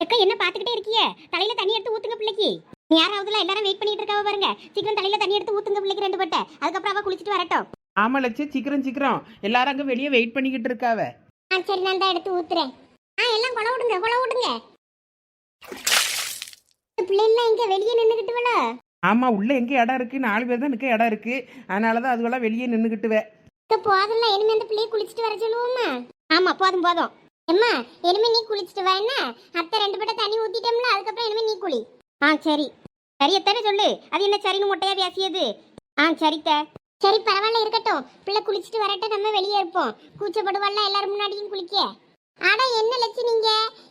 அக்கா என்ன பாத்துக்கிட்டே இருக்கியே? தலையில தண்ணி எடுத்து ஊத்துங்க பிள்ளைக்கு. நீ யாராவதுல எல்லாரும் வெயிட் பண்ணிட்டு இருக்காவ பாருங்க. சீக்கிரம் தலையில தண்ணி எடுத்து ஊத்துங்க பிள்ளைக்கு ரெண்டு பட்டை. அதுக்கப்புறம் அவ குளிச்சிட்டு வரட்டும். ஆமா லட்சு சீக்கிரம் சீக்கிரம். எல்லாரும் அங்க வெளியே வெயிட் பண்ணிக்கிட்டு இருக்காவ. ஆ சரி நான் தான் எடுத்து ஊத்துறேன். ஆ எல்லாம் கொலை விடுங்க கொலை விடுங்க. பிள்ளைலாம் இங்க வெளியே நின்னுகிட்டு ஆமா உள்ள எங்க இடம் இருக்கு? நாலு பேர் தான் நிக்க இடம் இருக்கு. அதனாலதான் அதுவெல்லாம் வெளியே நின்னுகிட்டுவே. போதும்ல இனிமே அந்த பிள்ளைய குளிச்சிட்டு வர சொல்லுவோமா? ஆமா போதும் போதும். எம்மா இனிமே நீ குளிச்சிட்டு வா என்ன? அத்தை ரெண்டு பட்ட தண்ணி ஊத்திட்டோம்ல அதுக்கப்புறம் இனிமே நீ குளி. ஆ சரி. சரியத்தானே சொல்லு. அது என்ன சரின்னு முட்டையா பேசியது? ஆ சரித்த சரி பரவாயில்ல இருக்கட்டும். பிள்ளை குளிச்சிட்டு வரட்டும் நம்ம வெளியே இருப்போம். கூச்சப்படுவாள்ல எல்லாரும் முன்னாடியும் குளிக்க? அட என்ன லட்சி நீங்க?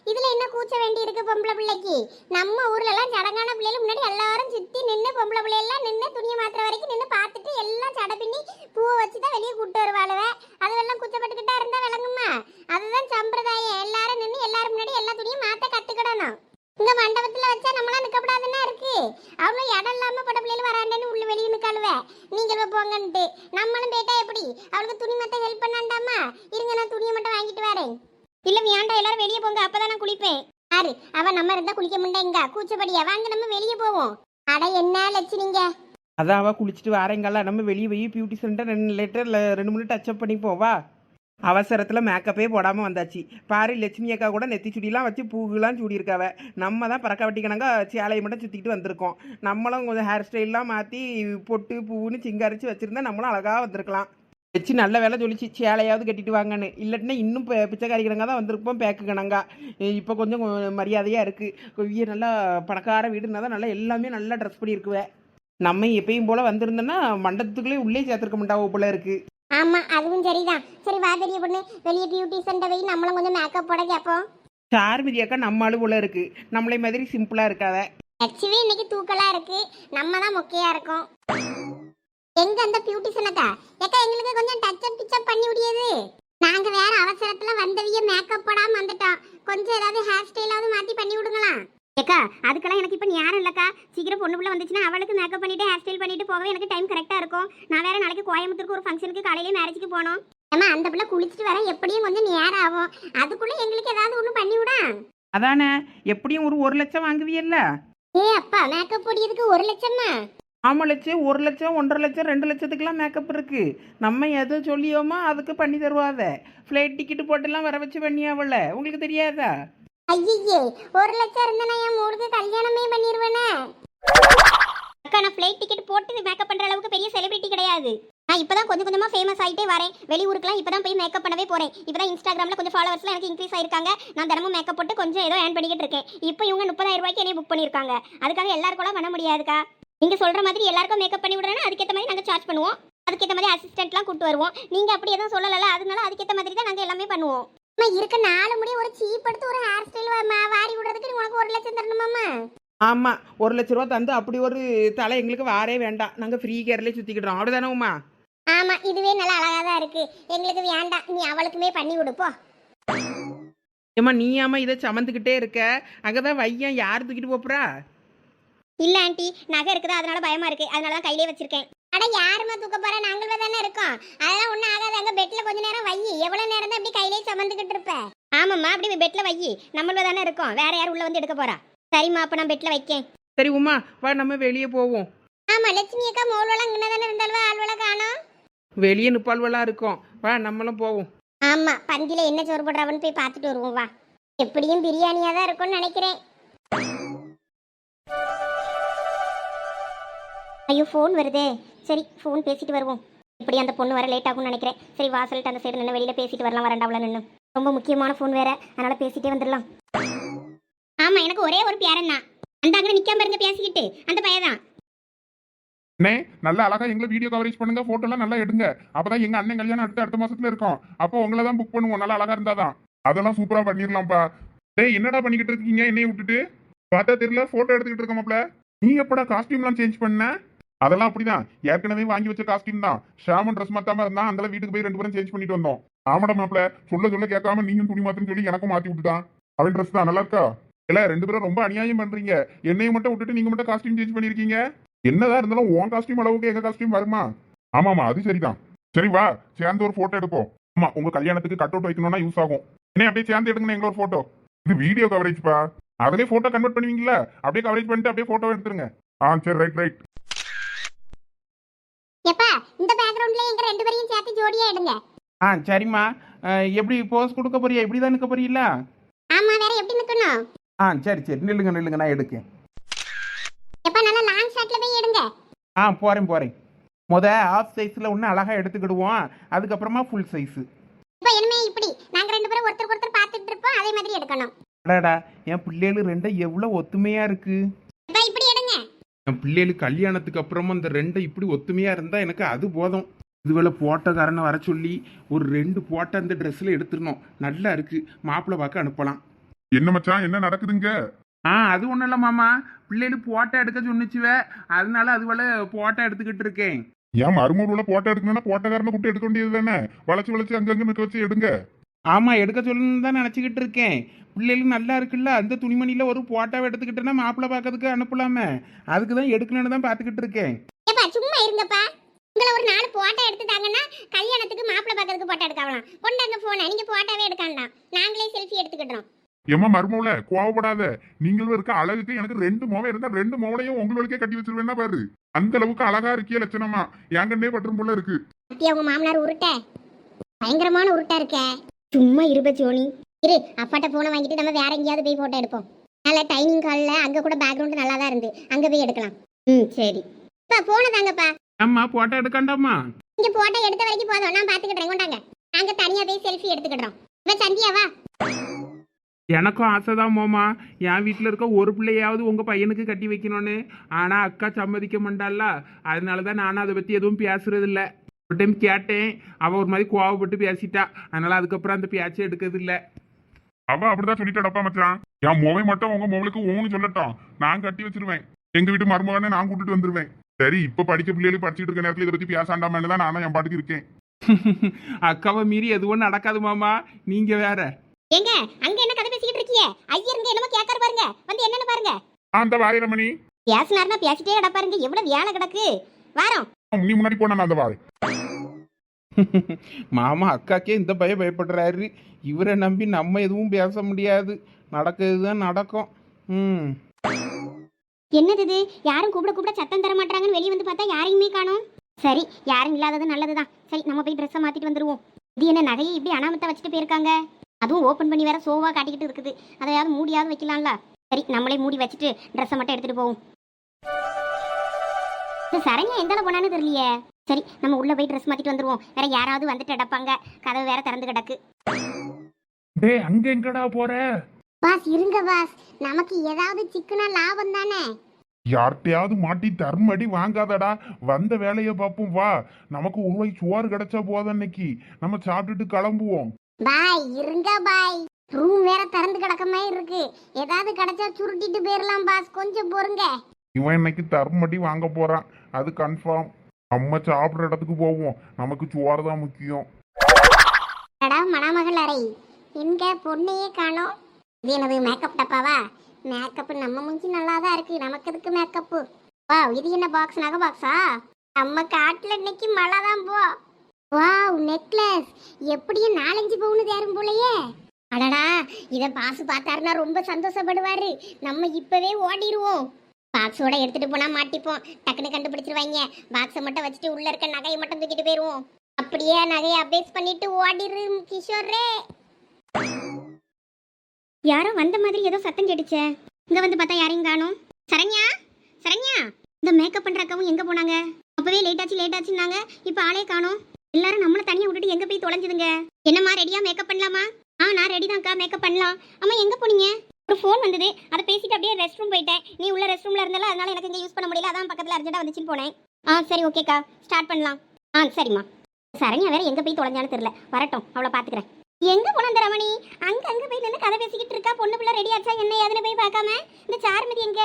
இதுல என்ன கூச்ச வேண்டி இருக்கு பொம்பளை பிள்ளைக்கு? நம்ம ஊர்ல எல்லாம் சடங்கான பிள்ளைகள் முன்னாடி எல்லாரும் சுத்தி நின்னு பொம்பளை பிள்ளையெல்லாம் நின்று துணியை மாத்துற வரைக்கும் நின்று பார்த்துட்டு எல்லாம் சடை பின்னி பூவை வச்சு தான் வெளியே கூட்டு வருவாளுவ. அதுவெல்லாம் குச்சப்பட்டுக்கிட்டா இருந்தா விளங்குமா? அதுதான் சம்பிரதாயம். எல்லாரும் நின்று எல்லாரும் முன்னாடி எல்லா துணியும் மாத்த கத்துக்கிடணும். இங்க மண்டபத்துல வச்சா நம்மளாம் நிக்கப்படாதுன்னா இருக்கு. அவளும் இடம் இல்லாம பட பிள்ளைகள் வராண்டேன்னு உள்ள வெளியே நிக்காளுவ. நீங்கள் போங்கன்ட்டு. நம்மளும் போயிட்டா எப்படி? அவளுக்கு துணி மத்த ஹெல்ப் பண்ணாண்டாமா? இருங்க நான் துணியை மட்டும் வாங்கிட்டு வரேன். இல்ல வேண்டாம் எல்லாரும் வெளியே போங்க அப்பதான் நான் குளிப்பேன். ஆறு அவ நம்ம இருந்தா குளிக்க முடியங்க கூச்சப்படியா? வாங்க நம்ம வெளியே போவோம். அட என்ன லட்சு அதான் அவ குளிச்சுட்டு வாரேங்கல்ல நம்ம வெளியே போய் பியூட்டி சென்டர் ரெண்டு லிட்டர் ரெண்டு மூணு டச்சப் பண்ணிப்போம் வா. அவசரத்தில் மேக்கப்பே போடாமல் வந்தாச்சு. பாரு லட்சுமி அக்கா கூட நெத்தி சுடிலாம் வச்சு பூவுலாம் சூடியிருக்காவ. நம்ம தான் பறக்க வட்டிக்கணங்க சேலையை மட்டும் சுற்றிக்கிட்டு வந்திருக்கோம். நம்மளும் கொஞ்சம் ஹேர் ஸ்டைல்லாம் மாற்றி பொட்டு பூவுன்னு சிங்காரிச்சு வச்சுருந்தா நம்மளும் அழகாக வந்திருக்கலாம். வச்சு நல்ல வேலை சொல்லிச்சு. சேலையாவது கட்டிட்டு வாங்கன்னு. இல்லாட்டினா இன்னும் பி- பிச்சைக்காரி கிழங்கா தான் வந்திருப்போம் பேக்கு கிணங்கா. இப்போ கொஞ்சம் மரியாதையாக இருக்குது நல்லா பணக்கார வீடுனா தான் நல்லா எல்லாமே நல்லா ட்ரெஸ் பண்ணியிருக்குவேன் நம்ம எப்பயும் போல வந்திருந்தோன்னா மண்டபத்துக்குள்ளே உள்ளே சேர்த்துருக்க மாட்டாவோ போல இருக்கு. ஆமா அதுவும் சரிதான். சரி வா பெரிய பொண்ணு. வெளியே சென்டர் போய் நம்மளும் கொஞ்சம் மேக்கப் போட கேட்போம் சார்மதி அக்கா நம்ம ஆளு போல இருக்கு. நம்மளை மாதிரி சிம்பிளா இருக்காத. ஆக்சுவலி இன்னைக்கு தூக்கலா இருக்கு. நம்ம தான் மொக்கையா இருக்கோம். எங்க அந்த பியூட்டிஷன் அக்கா ஏக்கா எங்களுக்கு கொஞ்சம் டச் அப் பிச்சப் பண்ணி விடியது. நாங்க வேற அவசரத்துல வந்தவிய மேக்கப் போடாம வந்துட்டோம். கொஞ்சம் ஏதாவது ஹேர் ஸ்டைலாவது மாத்தி பண்ணி விடுங்களா ஏக்கா அதுக்கெல்லாம் எனக்கு இப்போ நேரம் இல்லக்கா. சீக்கிரம் பொண்ணு பிள்ளை வந்துச்சுன்னா அவளுக்கு மேக்கப் பண்ணிட்டு ஹேர் ஸ்டைல் பண்ணிட்டு போகவே எனக்கு டைம் கரெக்டா இருக்கும். நான் வேற நாளைக்கு கோயம்புத்தூருக்கு ஒரு ஃபங்க்ஷனுக்கு காலையில மேரேஜுக்கு போகணும். ஏமா அந்த பிள்ளை குளிச்சுட்டு வர எப்படியும் கொஞ்சம் நேரம் ஆகும் அதுக்குள்ள எங்களுக்கு ஏதாவது ஒன்று பண்ணி விடா. அதானே எப்படியும் ஒரு ஒரு லட்சம் வாங்குவியல்ல? ஏ அப்பா மேக்கப் போடியதுக்கு ஒரு லட்சமா ஆமாம் லட்சம் ஒரு லட்சம் ஒன்றரை லட்சம் ரெண்டு லட்சத்துக்குலாம் மேக்கப் இருக்குது நம்ம எதை சொல்லியோமோ அதுக்கு பண்ணி தருவாத ஃப்ளைட் டிக்கெட் போட்டெல்லாம் வர வச்சு பண்ணியாவல உங்களுக்கு தெரியாதா? ஐயே ஒரு லட்சம் இருந்தா நான் என் மூணுக்கு கல்யாணமே பண்ணிடுவேனே அக்கா நான் ஃப்ளைட் டிக்கெட் போட்டு மேக்கப் பண்ணுற அளவுக்கு பெரிய செலிபிரிட்டி கிடையாது. நான் இப்பதான் கொஞ்சம் கொஞ்சமாக ஃபேமஸ் ஆகிட்டே வரேன். வெளியூருக்குலாம் இப்போ தான் போய் மேக்கப் பண்ணவே போறேன். இப்பதான் இன்ஸ்டாகிராம்ல கொஞ்சம் ஃபாலோவர்ஸ்லாம் எனக்கு இன்க்ரீஸ் ஆயிருக்காங்க. நான் தினமும் மேக்கப் போட்டு கொஞ்சம் ஏதோ ஏர்ன் பண்ணிக்கிட்டு இருக்கேன். இப்போ இவங்க முப்பதாயிரம் ரூபாய்க்கு என்னை புக் பண்ணியிருக்காங்க அதுக்காக எல்லாருக்கும் பண்ண முடியாதுக்கா. நீங்க சொல்ற மாதிரி எல்லாருக்கும் மேக்கப் பண்ணி விடுறேன்னா அதுக்கேற்ற மாதிரி நாங்க சார்ஜ் பண்ணுவோம். அதுக்கேற்ற மாதிரி அசிஸ்டன்ட்லாம் கூட்டு வருவோம். நீங்க அப்படி எதுவும் சொல்லல அதனால அதுக்கேற்ற மாதிரி தான் நாங்க எல்லாமே பண்ணுவோம். அம்மா இருக்க நாலு முடி ஒரு சீப் எடுத்து ஒரு ஹேர் ஸ்டைல் வாரி விடுறதுக்கு உனக்கு ஒரு லட்சம் தரணுமாம்மா? ஆமா ஒரு லட்ச ரூபா தந்து அப்படி ஒரு தலை எங்களுக்கு வாரே வேண்டாம். நாங்க ஃப்ரீ கேர்லேயே சுத்திக்கிட்டோம் அப்படிதானே உமா? ஆமா இதுவே நல்லா அழகா தான் இருக்கு. எங்களுக்கு வேண்டாம். நீ அவளுக்குமே பண்ணி கொடுப்போ ஏம்மா நீ ஆமா இதை சமந்துக்கிட்டே இருக்க? அங்கதான் வையன் யார் தூக்கிட்டு போப்புறா இல்ல ஆண்டி நகை இருக்குதா அதனால பயமா இருக்கு. அதனால தான் கையிலே வச்சிருக்கேன். அட யாருமா தூக்க போறா? நாங்கள் தானே இருக்கோம். அதெல்லாம் ஒண்ணும் ஆகாது. அங்க பெட்ல கொஞ்ச நேரம் வை. எவ்வளவு நேரம் தான் இப்படி கையிலே சமந்துக்கிட்டு இருப்ப? ஆமாம்மா அப்படி பெட்ல வை. நம்மள தானே இருக்கோம். வேற யாரும் உள்ள வந்து எடுக்க போறா? சரிம்மா அப்ப நான் பெட்ல வைக்கேன். சரி உமா வா நம்ம வெளியே போவோம். ஆமா லட்சுமி அக்கா மோல்வெல்லாம் இங்கே தானே இருந்தாலும் ஆள்வெல்லாம் காணோம். வெளியே நிப்பால்வெல்லாம் இருக்கோம். வா நம்மளும் போவோம். ஆமா பந்தில என்ன சோறு போடுறாவன்னு போய் பார்த்துட்டு வருவோம். வா. எப்படியும் பிரியாணியா தான் இருக்கும்னு நினைக்கிறேன். ஐயோ ஃபோன் வருதே. சரி ஃபோன் பேசிட்டு வருவோம். இப்படி அந்த பொண்ணு வர லேட் ஆகும்னு நினைக்கிறேன். சரி வாசல்கிட்ட அந்த சைடு நின்று வெளியில் பேசிட்டு வரலாம் வரண்டாவில் நின்று ரொம்ப முக்கியமான ஃபோன் வேற. அதனால பேசிட்டே வந்துடலாம். ஆமா எனக்கு ஒரே ஒரு பேரன் தான். அந்த அங்கே நிக்காம இருங்க பேசிக்கிட்டு. அந்த பையன் அண்ணே நல்ல அழகா எங்களை வீடியோ கவரேஜ் பண்ணுங்க போட்டோ எல்லாம் நல்லா எடுங்க. அப்பதான் எங்க அண்ணன் கல்யாணம் அடுத்த அடுத்த மாசத்துல இருக்கும். அப்போ உங்களை தான் புக் பண்ணுவோம். நல்லா அழகா இருந்தாதான் அதெல்லாம் சூப்பரா பண்ணிடலாம்ப்பா. டேய் என்னடா பண்ணிக்கிட்டு இருக்கீங்க? என்னைய விட்டுட்டு. பார்த்தா தெரியல போட்டோ எடுத்துக்கிட்டு இருக்க நீ எப்படா காஸ்டியூம்லாம் சேஞ்ச் பண்ண? அதெல்லாம் அப்படிதான். ஏற்கனவே வாங்கி வச்ச காஸ்டியூம் தான். ஷாமன் ட்ரெஸ் மாத்தாம இருந்தா அந்த வீட்டுக்கு போய் ரெண்டு பேரும் சேஞ்ச் பண்ணிட்டு வந்தோம். ஆமாடா மாப்ள சொல்ல சொல்ல கேட்காம நீயும் துணி மாத்துன்னு சொல்லி எனக்கும் மாத்தி விட்டுட்டான். அவன் ட்ரெஸ் தான். நல்லா இருக்கா? இல்ல ரெண்டு பேரும் ரொம்ப அநியாயம் பண்றீங்க. என்னையும் மட்டும் விட்டுட்டு நீங்க மட்டும் காஸ்டியூம் சேஞ்ச் பண்ணிருக்கீங்க? என்னதான் இருந்தாலும் உன் காஸ்டியூம் அளவுக்கு எங்க காஸ்டியூம் வருமா? ஆமாமா அது சரிதான். சரி வா சேர்ந்து ஒரு போட்டோ எடுப்போம். ஆமா உங்க கல்யாணத்துக்கு கட் அவுட் வைக்கணும்னா யூஸ் ஆகும். என்ன அப்படியே சேர்ந்து எடுங்க எங்களோட போட்டோ இது வீடியோ கவரேஜ் பா. போட்டோ கன்வெர்ட் பண்ணுவீங்களா அப்படியே கவரேஜ் பண்ணிட்டு அப்படியே போட்டோ எடுத்துருங்க. ஆ சரி ரைட் ரைட் எப்பா? இந்த பேக்ரவுண்ட்ல எங்க ரெண்டு பேரையும் சேர்த்து ஜோடியா எடுங்க. ஆ சரிம்மா. அஹ், எப்படி போஸ் கொடுக்க போறியா? இப்படி தான் நிற்க போறீங்களா ஆமா வேற எப்படி நிக்கணும்? ஆ சரி சரி. நில்லுங்க நில்லுங்க. நான் எடுக்கேன். எப்பா? நல்லா லாங் ஷாட்ல போய் எடுங்க. ஆ போகிறேன் போகிறேன் முத ஆஃப் சைஸில் ஒன்று அழகாக எடுத்துக்கிடுவோம். அதுக்கப்புறமா ஃபுல் சைஸு இப்போ இனிமே இப்படி. நாங்க ரெண்டு பேரும் ஒருத்தருக்கு ஒருத்தர் பார்த்துட்டு இருப்போம். அதே மாதிரி எடுக்கணும். அடாடா என் பிள்ளைகள் ரெண்டும் எவ்வளோ ஒத்துமையாக இருக்குது என் பிள்ளைகள் கல்யாணத்துக்கு அப்புறமா இந்த ரெண்டை இப்படி ஒத்துமையாக இருந்தால் எனக்கு அது போதும். இதுவேளை போட்டோக்காரனை வர சொல்லி ஒரு ரெண்டு போட்டோ அந்த ட்ரெஸ்ஸில் எடுத்துடணும். நல்லா இருக்குது மாப்பிள்ளை பார்க்க அனுப்பலாம். என்ன மச்சான்? என்ன நடக்குதுங்க? ஆ அது ஒன்றும் இல்லை மாமா. பிள்ளைகள் போட்டோ எடுக்க சொன்னிச்சுவே. அதனால அதுவேளை போட்டோ எடுத்துக்கிட்டு இருக்கேன். ஏன் மறுமூல போட்டோ எடுக்கணும்னா போட்டோக்காரனை கூப்பிட்டு எடுக்க வேண்டியது தானே வளைச்சு வளைச்சு அங்கங்க நிக்க வச்சு எடுங்க. ஆமாம் எடுக்க சொல்லணும்னு தான் நினச்சிக்கிட்டு இருக்கேன். பிள்ளைகளுக்கு நல்லா இருக்குல்ல? அந்த துணிமணியில் ஒரு போட்டோவை எடுத்துக்கிட்டேன்னா மாப்பிள்ளை பார்க்கறதுக்கு அனுப்பலாமே. அதுக்கு தான் எடுக்கணும்னு தான் பார்த்துக்கிட்டு இருக்கேன். ஏப்பா சும்மா இருங்கப்பா. உங்களை ஒரு நாலு போட்டோ எடுத்துட்டாங்கன்னா கல்யாணத்துக்கு மாப்பிள்ளை பார்க்கறதுக்கு போட்டோ எடுக்கலாம் கொண்டாங்க போனை நீங்க போட்டோவே எடுக்காண்டாம். நாங்களே செல்ஃபி எடுத்துக்கிட்டோம் ஏமா மருமவுல கோவப்படாத. நீங்களும் இருக்க அழகுக்கு எனக்கு ரெண்டு மோவை இருந்தா ரெண்டு மோவலையும் உங்களுக்கே கட்டி வச்சிருவேன்னா பாரு. அந்த அளவுக்கு அழகா இருக்கிய லட்சணமா. என்கண்டே பற்றும் போல இருக்கு. உங்க மாமனார் உருட்ட? பயங்கரமான உருட்டா இருக்க. சும்மா இருப ஜோனி. இரு அப்பாட்ட போனை வாங்கிட்டு நம்ம வேற எங்கேயாவது போய் போட்டோ எடுப்போம். நல்ல டைனிங் ஹாலில் அங்கே கூட பேக்ரவுண்ட் நல்லா தான் இருந்து. அங்கே போய் எடுக்கலாம். ம் சரி. இப்போ போனை தாங்கப்பா. அம்மா போட்டோ எடுக்காண்டாமா இங்க போட்டோ எடுத்த வரைக்கும் போதும். நான் பாத்துக்கிட்டேன் கொண்டாங்க. நாங்க தனியா போய் செல்ஃபி எடுத்துக்கிட்டோம் இவ சந்தியாவா எனக்கும் ஆசைதான் மோமா. என் வீட்டில் இருக்க ஒரு பிள்ளையாவது உங்கள் பையனுக்கு கட்டி வைக்கணும்னு. ஆனால் அக்கா சம்மதிக்க மாட்டாள்ல அதனால தான் நானும் அதை பற்றி எதுவும் பேசுறது இல்ல ஒரு டைம் கேட்டேன். அவள் ஒரு மாதிரி கோவப்பட்டு பேசிட்டா. அதனால அதுக்கப்புறம் அந்த பேச்சை எடுக்கிறது இல்லை. அவ அப்படிதான் சொல்லிட்டாடப்பா மச்சான். என் மோவை மட்டும் உங்க மோவலுக்கு ஓன்னு சொல்லட்டும் நான் கட்டி வச்சிருவேன். எங்க வீட்டு மருமகனை நான் கூட்டிட்டு வந்துருவேன். சரி இப்ப படிக்க பிள்ளைகளுக்கு படிச்சுட்டு இருக்க நேரத்துல இதை பத்தி பேசாண்டாமன்னு தான் நானும் என் பாட்டுக்கு இருக்கேன். அக்காவை மீறி எதுவும் நடக்காது மாமா. நீங்கள் வேற. ஏங்க அங்க என்ன கதை பேசிக்கிட்டு இருக்கீங்க? ஐயர் இருந்து என்னமோ கேட்கற பாருங்க. வந்து என்னன்னு பாருங்க. அந்த வாயிரமணி பேசினாருன்னா பேசிட்டே கிடப்பாருங்க. எவ்வளவு வேலை கிடக்கு. வாரம். நீ முன்னாடி போன நான் அந்த வாரை. மாமா அக்காக்கே இந்த பய பயப்படுறாரு. இவரை நம்பி நம்ம எதுவும் பேச முடியாது. நடக்கிறது தான் நடக்கும். ம். என்னது இது? யாரும் கூப்பிட கூப்பிட சத்தம் தர மாட்டாங்கன்னு வெளியே வந்து பார்த்தா யாரையுமே காணோம். சரி யாரும் இல்லாதது நல்லதுதான். சரி நம்ம போய் ட்ரெஸ்ஸை மாத்திட்டு வந்துருவோம். இது என்ன நகையை இப்படி அனாமத்தை வச்சுட்டு போயிருக்காங்க? அதுவும் ஓப்பன் பண்ணி வேற சோவா காட்டிக்கிட்டு இருக்குது. அதையாவது மூடியாவது வைக்கலாம்ல? சரி நம்மளே மூடி வச்சுட்டு ட்ரெஸ்ஸை மட்டும் எடுத்துட்டு போவோம். சரண்யா எந்தால போனான்னு தெரியலையே. சரி நம்ம உள்ள போய் ட்ரெஸ் மாத்திட்டு வந்துருவோம். வேற யாராவது வந்துட்டு அடப்பாங்க. கதவு வேற திறந்து கிடக்கு. டேய் அங்க எங்கடா போற? பாஸ் இருங்க பாஸ். நமக்கு ஏதாவது சிக்கனா லாபம் தானே? யார்கிட்டயாவது மாட்டி தர்மடி வாங்காதடா. வந்த வேலையை பார்ப்போம் வா. நமக்கு ஒரு வாய் சோறு கிடைச்சா போதும் இன்னைக்கு நம்ம சாப்பிட்டுட்டு கிளம்புவோம். பாய் இருங்க பாய். ரூம் வேற திறந்து கிடக்க மாதிரி இருக்கு. ஏதாவது கிடைச்சா சுருட்டிட்டு போயிடலாம் பாஸ். கொஞ்சம் பொறுங்க. இவன் இன்னைக்கு தர்மடி வாங்க போறான். அது கன்ஃபார்ம் நம்ம சாப்பிட்ற இடத்துக்கு போவோம். நமக்கு சோறு தான் முக்கியம். அடா மணமகள் அறை. எங்க பொண்ணையே காணோம். இது எனது மேக்கப் டப்பாவா? மேக்கப் நம்ம மூஞ்சி நல்லா தான் இருக்கு. நமக்கு எதுக்கு மேக்கப்பு வா இது என்ன பாக்ஸ் நகை பாக்ஸா நம்ம காட்டுல இன்னைக்கு மழை தான் போ. வாவ் நெக்லஸ் எப்படியும் நாலஞ்சு பவுனு தேரும் போலையே. அடடா இதை பாசு பார்த்தாருன்னா ரொம்ப சந்தோஷப்படுவாரு. நம்ம இப்பவே ஓடிடுவோம் பாக்ஸோட எடுத்துட்டு போனா மாட்டிப்போம். டக்குன்னு கண்டுபிடிச்சிருவாங்க பாக்ஸை மட்டும் வச்சுட்டு உள்ள இருக்க நகையை மட்டும் தூக்கிட்டு போயிருவோம். அப்படியே நகையை அப்டேட் பண்ணிட்டு ஓடிரு கிஷோரே. யாரோ வந்த மாதிரி ஏதோ சத்தம் கேட்டுச்சே. இங்க வந்து பார்த்தா யாரையும் காணும். சரண்யா? சரண்யா? இந்த மேக்கப் பண்ற அக்காவும் எங்க போனாங்க? அப்பவே லேட் ஆச்சு லேட் ஆச்சுன்னாங்க. இப்போ ஆளே காணும். எல்லாரும் நம்மள தனியா விட்டுட்டு எங்க போய் தொலைஞ்சுதுங்க? என்னம்மா ரெடியா மேக்கப் பண்ணலாமா? ஆ நான் ரெடி தான்க்கா மேக்கப் பண்ணலாம். அம்மா எங்க போனீங்க? ஒரு ஃபோன் வந்தது. அதை பேசிட்டு அப்படியே ரெஸ்ட் ரூம் போயிட்டேன். நீ உள்ள ரெஸ்ட் ரூம்ல இருந்தால அதனால எனக்கு இங்கே யூஸ் பண்ண முடியல. அதான் பக்கத்தில் அர்ஜென்ட்டாக வந்துச்சுன்னு போனேன். ஆ சரி ஓகேக்கா ஸ்டார்ட் பண்ணலாம். ஆ சரிம்மா. சரண்யா வேற எங்கே போய் தொலைஞ்சான்னு தெரில வரட்டும் அவளை பார்த்துக்கிறேன் எங்க போன அந்த ரமணி? அங்க அங்க போய் நின்று கதை பேசிக்கிட்டு இருக்கா? பொண்ணு பிள்ளை ரெடி ஆச்சா? என்ன ஏதுன்னு போய் பார்க்காம? இந்த சார்மதி எங்க?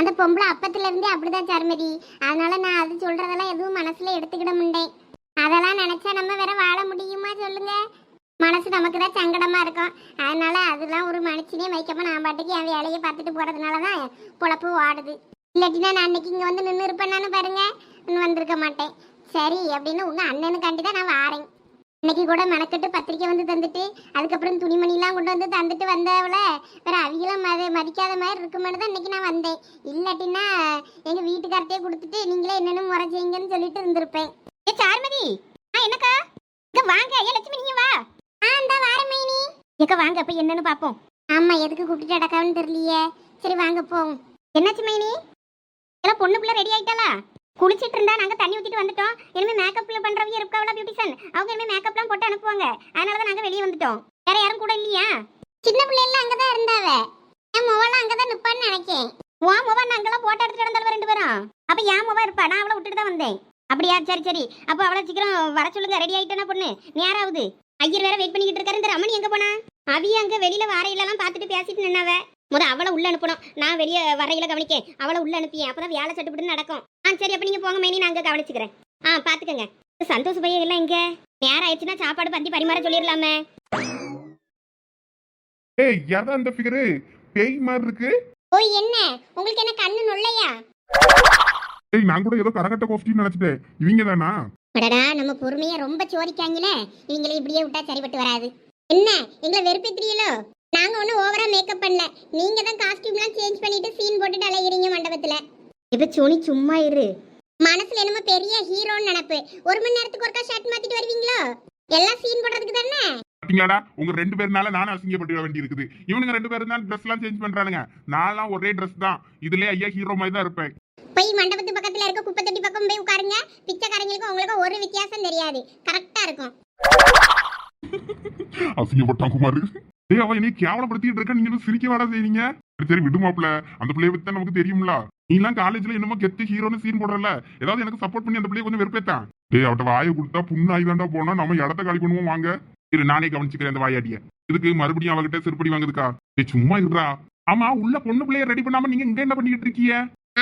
அந்த பொம்பளை அப்பத்துல இருந்தே அப்படிதான் சார்மதி. அதனால நான் அது சொல்றதெல்லாம் எதுவும் மனசுல எடுத்துக்கிட முடியேன் அதெல்லாம் நினைச்சா நம்ம வேற வாழ முடியுமா சொல்லுங்க? மனசு நமக்கு தான் சங்கடமா இருக்கும். அதனால அதெல்லாம் ஒரு மனுஷனே வைக்காம நான் பாட்டுக்கு என் வேலையை பார்த்துட்டு போகிறதுனால தான் பொழப்பு ஓடுது. இல்லாட்டினா நான் அன்னைக்கு இங்கே வந்து நின்று இருப்பேன்னு பாருங்க. இன்னும் வந்திருக்க மாட்டேன். சரி அப்படின்னு உங்க அண்ணனுக்காண்டி தான் நான் வாரேன். இன்னைக்கு கூட மெனக்கெட்டு பத்திரிக்கை வந்து தந்துட்டு அதுக்கப்புறம் துணிமணிலாம் கொண்டு வந்து தந்துட்டு வந்தவள வேற அவிகளும் மதி மதிக்காத மாதிரி இருக்குமேனு தான் இன்னைக்கு நான் வந்தேன். இல்லாட்டினா எங்க வீட்டுக்கார்ட்டே கொடுத்துட்டு நீங்களே என்னென்ன முறை செய்யுங்கன்னு சொல்லிட்டு இருந்திருப்பேன். ஏ சார்மதி! ஆ என்னக்கா? இங்கே வாங்க. ஏ லட்சுமி நீங்கள் வா. எக்க வாங்க போய் என்னன்னு பாப்போம். ஆமா எதுக்கு கூப்பிட்டு அடக்கான்னு தெரியலையே. சரி வாங்க போவோம். என்னாச்சு மைனி? எல்லாம் பொண்ணு பிள்ளை ரெடி ஆயிட்டாளா? குளிச்சிட்டு இருந்தா நாங்க தண்ணி ஊத்திட்டு வந்துட்டோம். இனிமே மேக்கப்ல பண்றவங்க இருக்காவளா பியூட்டிஷன் அவங்க இனிமே மேக்கப்லாம் போட்டு அனுப்புவாங்க. அதனால தான் நாங்க வெளியே வந்துட்டோம். வேற யாரும் கூட இல்லையா? சின்ன பிள்ளைல அங்கதான் இருந்தாவ. என் மொவெல்லாம் அங்கதான் நிப்பான்னு நினைக்கேன். உன் மொவன் நாங்கெல்லாம் போட்டோ எடுத்துட்டு இருந்தாலும் ரெண்டு பேரும். அப்ப என் மொவ இருப்பா. நான் அவளை விட்டுட்டு தான் வந்தேன். அப்படியா? சரி சரி. அப்போ அவ்வளவு சீக்கிரம் வர சொல்லுங்க. ரெடி ஆயிட்டேனா பொண்ணு? நேராவது. ஐயர் வேற வெயிட் பண்ணிக்கிட்டு இருக்காரு. இந்த ரமணி எங்க போனா? அவிய அங்க வெளியில வாரையிலலாம் பார்த்துட்டு பேசிட்டு நின்னாவ. முத அவளை உள்ள அனுப்பணும். நான் வெளியே வரையில கவனிக்கேன். அவளை உள்ள அனுப்பியேன் அப்பதான் வேலை சட்டுப்பட்டு நடக்கும். ஆ சரி அப்ப நீங்க போங்க மைனி. நான் அங்க கவனிச்சுக்கிறேன். ஆ பாத்துக்கங்க. சந்தோஷ் பையன் எல்லாம் எங்க? நேரம் ஆயிடுச்சுன்னா சாப்பாடு பந்தி பரிமாற சொல்லிடலாமே. ஏய் யாரா அந்த ஃபிகரு பேய் மாதிரி இருக்கு. ஓ என்ன? உங்களுக்கு என்ன கண்ணு நொல்லையா? ஏய் நான் கூட ஏதோ கரகட்ட கோஷ்டின்னு நினைச்சிட்டேன். இவங்க தானா? அடடா நம்ம பொறுமையா ரொம்ப சோதிக்காங்களே. இவங்களை இப்படியே விட்டா சரிப்பட்டு வராது. என்ன? எங்களை வெறுப்பேத்துறீங்களோ? நாங்க ஒன்றும் ஓவரா மேக்கப் பண்ணல. நீங்க தான் காஸ்டியூம்லாம் சேஞ்ச் பண்ணிட்டு சீன் போட்டுட்டு அலையிறீங்க மண்டபத்துல. இப்ப சோனி சும்மா இரு. மனசுல என்னமோ பெரிய ஹீரோன்னு நினைப்பு. ஒரு மணி நேரத்துக்கு ஒருக்கா ஷர்ட் மாத்திட்டு வருவீங்களோ? எல்லாம் சீன் போடுறதுக்கு தானே? பாத்தீங்களாடா? உங்க ரெண்டு பேர்னால நானும் அசிங்கப்பட்டு வேண்டி இருக்குது இவனுங்க ரெண்டு பேரும் தான் ட்ரெஸ் எல்லாம் சேஞ்ச் பண்றானுங்க. நான்லாம் ஒரே ட்ரெஸ் தான். இதுலயே ஐயா ஹீரோ மாதிரி தான் இருப்பேன். போய் மண்டபத்து பக்கத்துல இருக்க குப்பை தொட்டி பக்கம் போய் உட்காருங்க. பிச்சைக்காரங்களுக்கும் உங்களுக்கு ஒரு வித்தியாசம் தெரியாது. கரெக்டா இருக்கும். அசிங்கப்பட்டான் குமார். ஏய் அவ என்னை கேவலப்படுத்திட்டு இருக்க? நீங்க சிரிக்க வேடா செய்றீங்க? சரி விடு விடுமாப்ல அந்த பிள்ளைய பத்தி நமக்கு தெரியும்ல. நீ எல்லாம் காலேஜ்ல என்னமோ கெத்து ஹீரோன்னு சீன் போடுறல ஏதாவது எனக்கு சப்போர்ட் பண்ணி அந்த பிள்ளைய கொஞ்சம் வெறுப்பேத்தான். ஏய் அவட்ட வாயை கொடுத்தா புண்ணாய் தாண்டா போனா நம்ம இடத்த காலி பண்ணுவோம் வாங்க. இரு நானே கவனிச்சுக்கிறேன் அந்த வாயாடிய இதுக்கு மறுபடியும் அவகிட்ட சிறுபடி வாங்குதுக்கா? ஏய் சும்மா இருடா. ஆமா உள்ள பொண்ணு பிள்ளைய ரெடி பண்ணாம நீங்க இங்க என்ன பண்ணிட்டு இருக்கீங்க?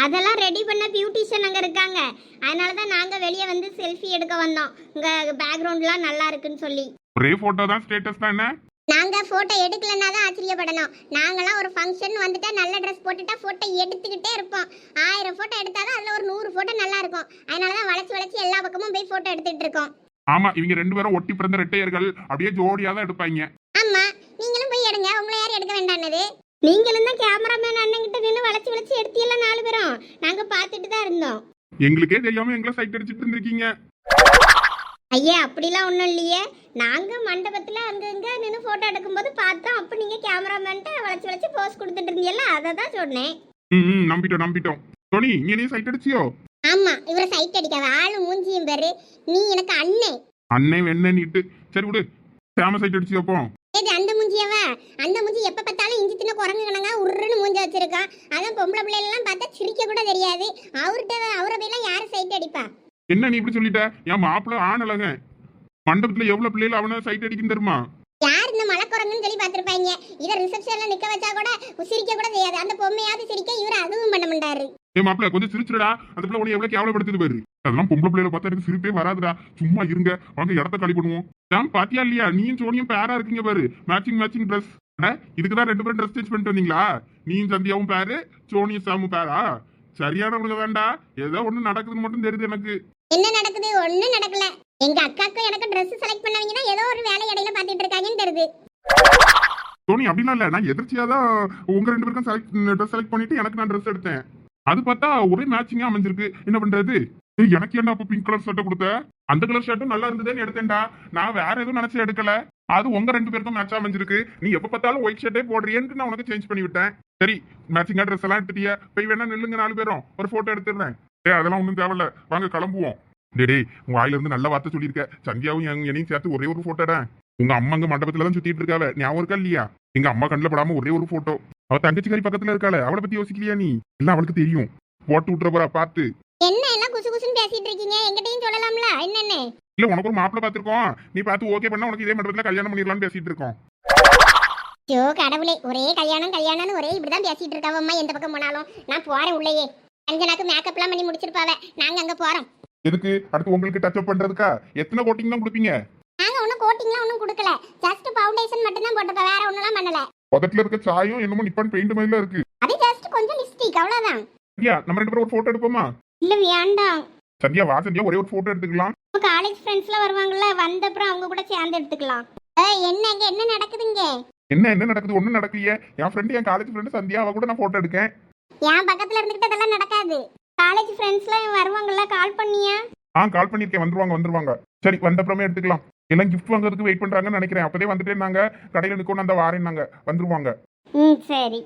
அதெல்லாம் ரெடி பண்ண பியூட்டிஷியன் அங்க இருக்காங்க. அதனால தான் நாங்க வெளியே வந்து செல்ஃபி எடுக்க வந்தோம். இங்க பேக்ரவுண்ட்லாம் நல்லா இருக்குன்னு சொல்லி. ஒரே போட்டோ தான் ஸ்டேட்டஸ் தான் என்ன? நாங்க போட்டோ எடுக்கலன்னா தான் ஆச்சரியப்படணும். நாங்களாம் ஒரு ஃபங்க்ஷன் வந்துட்டா நல்ல ட்ரெஸ் போட்டுட்டா போட்டோ எடுத்துக்கிட்டே இருப்போம். ஆயிரம் போட்டோ எடுத்தாதான் அதுல ஒரு நூறு போட்டோ நல்லா இருக்கும். அதனால தான் வளைச்சு வளைச்சு எல்லா பக்கமும் போய் போட்டோ எடுத்துட்டு இருக்கோம். ஆமா இவங்க ரெண்டு பேரும் ஒட்டி பிறந்த ரெட்டையர்கள் அப்படியே ஜோடியா தான் எடுப்பாங்க. ஆமா நீங்களும் போய் எடுங்க. உங்களை யாரும் எடுக்க வேண்டானது நீங்களும் தான் கேமராமேன் அண்ணன் கிட்ட நின்று வளைச்சு வளைச்சு எடுத்தீல்ல நாலு பேரும்? நாங்க பார்த்துட்டு தான் இருந்தோம். எங்களுக்கே தெரியாம எங்களை சைட் அடிச்சிட்டு இருந்திருக்கீங்க. ஐயா அப்படிலாம் ஒன்றும் இல்லையே. நாங்கள் மண்டபத்தில் அங்கங்க நின்று ஃபோட்டோ எடுக்கும்போது பார்த்தோம். அப்போ நீங்கள் கேமராமேன்ட்ட வளைச்சு வளைச்சு போஸ் கொடுத்துட்டு இருந்தீங்கல்ல அதை தான் சொன்னேன். ம் நம்பிட்டோம் நம்பிட்டோம். டோனி நீ என்ன சைட் அடிச்சியோ? ஆமாம் இவரை சைட் அடிக்காத ஆளு மூஞ்சியும் பேரு. நீ எனக்கு அண்ணன் அண்ணே வெண்ணே நீட்டு. சரி விடு. சேம சைட் அடிச்சியோ அப்போ இது அந்த மூஞ்சியவா? அந்த மூஞ்சி எப்போ பார்த்தாலும் இஞ்சி தின்ன குரங்கு கணங்க உருன்னு மூஞ்சி வச்சிருக்கான் அதான் பொம்பளை பிள்ளைலாம் பார்த்தா சிரிக்க கூட தெரியாது. அவர்கிட்ட அவரை போயெல்லாம் யார் சைட் அடிப்பா? என்ன நீ இப்படி சொல்லிட்ட? என் மாப்பிள்ள ஆண் அழகன் மண்டபத்துல எவ்வளவு பிள்ளைகள் அவனை சைட் அடிக்கும் தெரியுமா? யார் இந்த மலைக்குரங்குன்னு சொல்லி பார்த்துருப்பாங்க. இதை ரிசப்ஷனில் நிற்க வச்சா கூட சிரிக்க கூட செய்யாது. அந்த பொம்மையாவது சிரிக்க இவர் அதுவும் பண்ண மாட்டாரு. என் மாப்பிள்ள கொஞ்சம் சிரிச்சிடா அந்த பிள்ளை உன்னை எவ்வளவு கேவலப்படுத்துது பாரு. அதெல்லாம் பொம்பளை பிள்ளைகளை பார்த்தா எனக்கு சிரிப்பே வராதுடா. சும்மா இருங்க. வாங்க இடத்த காலி பண்ணுவோம். நான் பாத்தியா இல்லையா? நீயும் சோனியும் பேரா இருக்கீங்க பாரு. மேட்சிங் மேட்சிங் ட்ரெஸ் இதுக்கு தான் ரெண்டு பேரும் ட்ரெஸ் சேஞ்ச் பண்ணிட்டு வந்தீங்களா? நீயும் சந்தியாவும் பேரு சோனியும் சாமும் பேரா சரியானவங்க தான்டா. ஏதோ ஒண்ணு நடக்குதுன்னு மட்டும் தெரியுது எனக்கு. என்ன நடக்குது? ஒண்ணும் நடக்கல. எங்க அக்காக்கும் எனக்கு ட்ரெஸ் செலக்ட் பண்ணவங்க தான் ஏதோ ஒரு வேலை இடையில பாத்துட்டு இருக்காங்கன்னு தெரியுது. சோனி அப்படிலாம் இல்ல. நான் எதிர்ச்சியா தான் உங்க ரெண்டு பேருக்கும் செலக்ட் ட்ரெஸ் செலக்ட் பண்ணிட்டு எனக்கு நான் ட்ரெஸ் எடுத்தேன். அது பார்த்தா ஒரே மேட்சிங்கா அமைஞ்சிருக்கு. என்ன பண்றது? எனக்கு என்ன அப்ப பிங்க் கலர் ஷர்ட் கொடுத்த? அந்த கலர் ஷர்ட்டும் நல்லா இருந்ததுன்னு எடுத்தேன்டா. நான் வேற எதுவும் நினைச்சு எடுக்கல. அது உங்க ரெண்டு பேருக்கும் மேட்ச் அமைஞ்சிருக்கு. நீ எப்ப பார்த்தாலும் ஒயிட் ஷர்ட்டே போடுறியேன்னு நான் உனக்கு சேஞ்ச் பண்ணி விட்டேன். சரி மேட்சிங்கா ட்ரெஸ் எல்லாம் எடுத்துட்டியா. போய் வேணா நில்லுங்க நாலு பேரும். ஒரு போட்டோ எடுத்துடுறேன். ஏய் அதெல்லாம் ஒண்ணும் தேவையில்ல. வாங்க கிளம்புவோம். டேய் டேய் உங்க வாயில இருந்து நல்ல வார்த்தை சொல்லியிருக்க. சந்தியாவும் என்னையும் சேர்த்து ஒரே ஒரு போட்டோடா உங்க அம்மா அங்க மண்டபத்துல தான் சுத்திட்டு இருக்காவ. ஞாபகம் இருக்கா இல்லையா? எங்க அம்மா கண்ணில் படாம ஒரே ஒரு போட்டோ அவ தங்கச்சிக்காரி பக்கத்துல இருக்காள. அவளை பத்தி யோசிக்கலையா நீ? எல்லாம் அவளுக்கு தெரியும். போட்டு விட்டுற போறா பார்த்து. என்ன எல்லாம் குசு குசுன்னு பேசிட்டு இருக்கீங்க? எங்கிட்டயும் சொல்லலாம்ல? என்னென்ன? இல்ல உனக்கு ஒரு மாப்பிள்ள பாத்திருக்கோம் நீ பார்த்து ஓகே பண்ணா உனக்கு இதே மண்டபத்துல கல்யாணம் பண்ணிடலாம்னு பேசிட்டு இருக்கோம். ஐயோ கடவுளே. ஒரே கல்யாணம் கல்யாணம்னு ஒரே இப்படிதான் பேசிட்டு இருக்காவ அம்மா எந்த பக்கம் போனாலும். நான் போறேன் உள்ளேயே. அஞ்சனாக்கு மேக்கப்லாம் பண்ணி முடிச்சிருப்பாவ. நாங்க அங்க போறோம். எதுக்கு? அடுத்து உங்களுக்கு டச் அப் பண்றதுக்கா? எத்தனை கோட்டிங் தான் கொடுப்பீங்க? நாங்க ஒன்றும் கோட்டிங்லாம் ஒன்றும் கொடுக்கல. ஜஸ்ட் ஃபவுண்டேஷன் மட்டும் தான் போட்டிருப்போம் வேற ஒண்ணுலாம் பண்ணல. பக்கத்துல இருக்க சாயம் என்னமோ நிப்பான் பெயிண்ட் மாதிரில இருக்கு. அது ஜஸ்ட் கொஞ்சம் லிப்ஸ்டிக் அவ்வளவுதான். ஐயா நம்ம ரெண்டு பேரும் ஒரு போட்டோ எடுப்போமா? இல்ல வேண்டாம். சந்தியா வா சந்தியா ஒரே ஒரு போட்டோ எடுத்துக்கலாம். காலேஜ் ஃப்ரெண்ட்ஸ்லாம் வருவாங்கல்ல வந்த அப்புறம் அவங்க கூட சேர்ந்து எடுத்துக்கலாம். ஏய், என்ன நடக்குதுங்க என்ன என்ன நடக்குது? ஒண்ணும் நடக்கலையே. என் ஃப்ரெண்டு என் காலேஜ் ஃப்ரெண்டு சந்தியா அவ கூட நான் போட்டோ எடுக்கேன். என் பக்கத்துல இருந்துகிட்டு அதெல்லாம் நடக்காது. காலேஜ் ஃப்ரெண்ட்ஸ்லாம் வருவாங்கல்ல கால் பண்ணியா? ஆ கால் பண்ணிருக்கேன் வந்துருவாங்க வந்துருவாங்க. சரி வந்த அப்புறமே எடுத்துக்கலாம். எல்லாம் கிஃப்ட் வாங்குறதுக்கு வெயிட் பண்றாங்கன்னு நினைக்கிறேன். அப்பதே வந்துட்டே நாங்க கடையில நிக்கணும் அந்த வாரேன் நாங்க வந்துருவாங்க. ம் சரி.